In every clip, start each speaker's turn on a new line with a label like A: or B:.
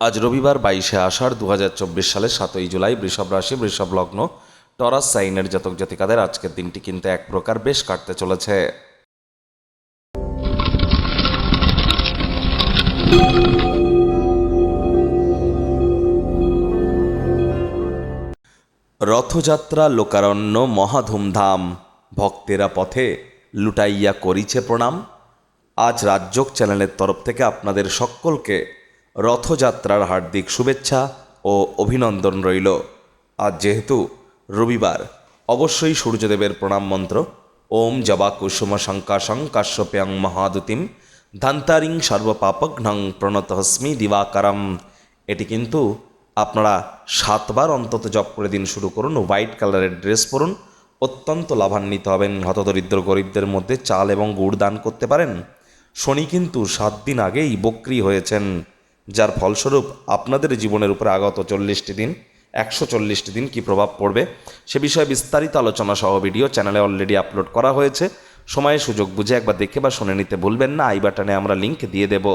A: আজ রবিবার বাইশে আষাঢ় দু হাজার চব্বিশ সালের সাতই জুলাই বৃষভ রাশি, বৃষভ লগ্ন। টরাস সাইনের জাতক জাতিকাদের আজকের দিনটি কিন্তু এক প্রকার বেশ কাটতে চলেছে। রথযাত্রা, লোকারণ্য, মহাধুমধাম। ভক্তেরা পথে লুটাইয়া করিছে প্রণাম। আজ রাজ্যক চ্যানেলের তরফ থেকে আপনাদের সকলকে রথযাত্রার হার্দিক শুভেচ্ছা ও অভিনন্দন রইল। আজ যেহেতু রবিবার, অবশ্যই সূর্যদেবের প্রণাম মন্ত্র, ওম জবা কুসুম শঙ্কাশং কাশ্যপ্যাং মহাদুতিম, ধান্তারিং সর্বপাপঘ্নং প্রণতহস্মি দিবাকারম। এটি কিন্তু আপনারা সাতবার অন্তত জপ করে দিন শুরু করুন, হোয়াইট কালারের ড্রেস পরুন, অত্যন্ত লাভান্বিত হবেন হতদরিদ্র গরিবদের মধ্যে চাল এবং গুড় দান করতে পারেন। শনি কিন্তু সাত দিন আগেই বক্রি হয়েছেন। যার ফলস্বরূপ আপনাদের জীবনের উপরে আগত চল্লিশটি দিন, একশো চল্লিশটি দিন কী প্রভাব পড়বে? সে বিষয়ে বিস্তারিত আলোচনা সহ ভিডিও চ্যানেলে অলরেডি আপলোড করা হয়েছে। সময়ে সুযোগ বুঝে একবার দেখে বা শুনে নিতে ভুলবেন না। আই বাটনে আমরা লিঙ্ক দিয়ে দেব।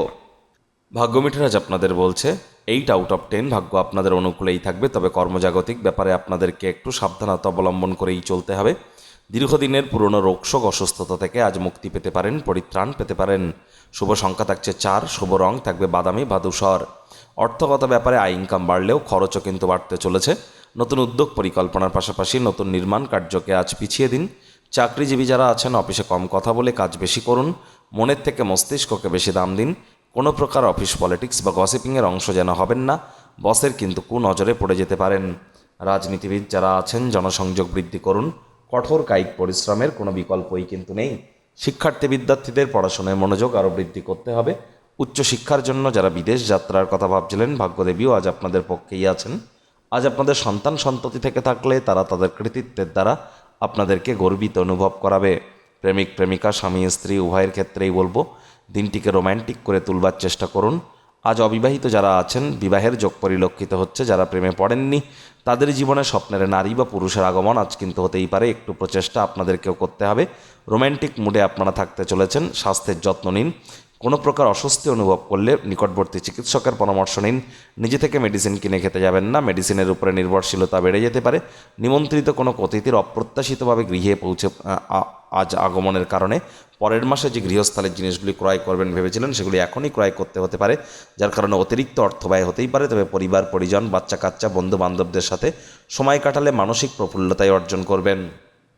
A: ভাগ্যমিটারাজ আপনাদের বলছে এইট আউট অফ টেন ভাগ্য আপনাদের অনুকূলেই থাকবে, তবে কর্মজাগতিক ব্যাপারে আপনাদেরকে একটু সাবধানতা অবলম্বন করেই চলতে হবে। দীর্ঘদিনের পুরনো রোগশোক অসুস্থতা থেকে আজ মুক্তি পেতে পারেন, পরিত্রাণ পেতে পারেন। শুভ সংখ্যা থাকছে চার, শুভ রং থাকবে বাদামি বা ধূসর। অর্থগত ব্যাপারে আয় ইনকাম বাড়লেও খরচও কিন্তু বাড়তে চলেছে। নতুন উদ্যোগ পরিকল্পনার পাশাপাশি নতুন নির্মাণ কার্যকে আজ পিছিয়ে দিন। চাকরিজীবী যারা আছেন, অফিসে কম কথা বলে কাজ বেশি করুন। মনের থেকে মস্তিষ্ককে বেশি দাম দিন। কোনো প্রকার অফিস পলিটিক্স বা গসিপিংয়ের অংশ যেন হবেন না। বসের কিন্তু কুনজরে পড়ে যেতে পারেন। রাজনীতিবিদ যারা আছেন, জনসংযোগ বৃদ্ধি করুন। কঠোর কায়িক পরিশ্রমের কোনো বিকল্পই কিন্তু নেই। শিক্ষার্থী বিদ্যার্থীদের পড়াশোনায় মনোযোগ আরও বৃদ্ধি করতে হবে। উচ্চশিক্ষার জন্য যারা বিদেশ যাত্রার কথা ভাবছিলেন, ভাগ্যদেবীও আজ আপনাদের পক্ষেই আছেন। আজ আপনাদের সন্তান সন্ততি থেকে থাকলে তারা তাদের কৃতিত্বের দ্বারা আপনাদেরকে গর্বিত অনুভব করাবে। প্রেমিক, প্রেমিকা, স্বামী, স্ত্রী, উভয়ের ক্ষেত্রেই বলব, দিনটিকে রোম্যান্টিক করে তুলবার চেষ্টা করুন। আজ অবিবাহিত যারা আছেন, বিবাহের যোগ পরিলক্ষিত হচ্ছে, যারা প্রেমে পড়েননি, তাদের জীবনে স্বপ্নের নারী বা পুরুষের আগমন আজ কিন্তু হতেই পারে। একটু প্রচেষ্টা আপনাদেরকেও করতে হবে। রোম্যান্টিক মুডে আপনারা থাকতে চলেছেন, স্বাস্থ্যের যত্ন নিন। কোনো প্রকার অস্বস্তি অনুভব করলে নিকটবর্তী চিকিৎসকের পরামর্শ নিন। নিজে থেকে মেডিসিন কিনে খেতে যাবেন না। মেডিসিনের উপরে নির্ভরশীলতা বেড়ে যেতে পারে। নিমন্ত্রিত কোনো অতিথির অপ্রত্যাশিতভাবে গৃহে পৌঁছে আজ আগমনের কারণে পরের মাসে যে গৃহস্থলের জিনিসগুলি ক্রয় করবেন ভেবেছিলেন, সেগুলি এখনই ক্রয় করতে হতে পারে, যার কারণে অতিরিক্ত অর্থ ব্যয় হতেই পারে। তবে পরিবার, পরিজন বাচ্চা কাচ্চা বন্ধু বান্ধবদের সাথে সময় কাটালে মানসিক প্রফুল্লতাই অর্জন করবেন।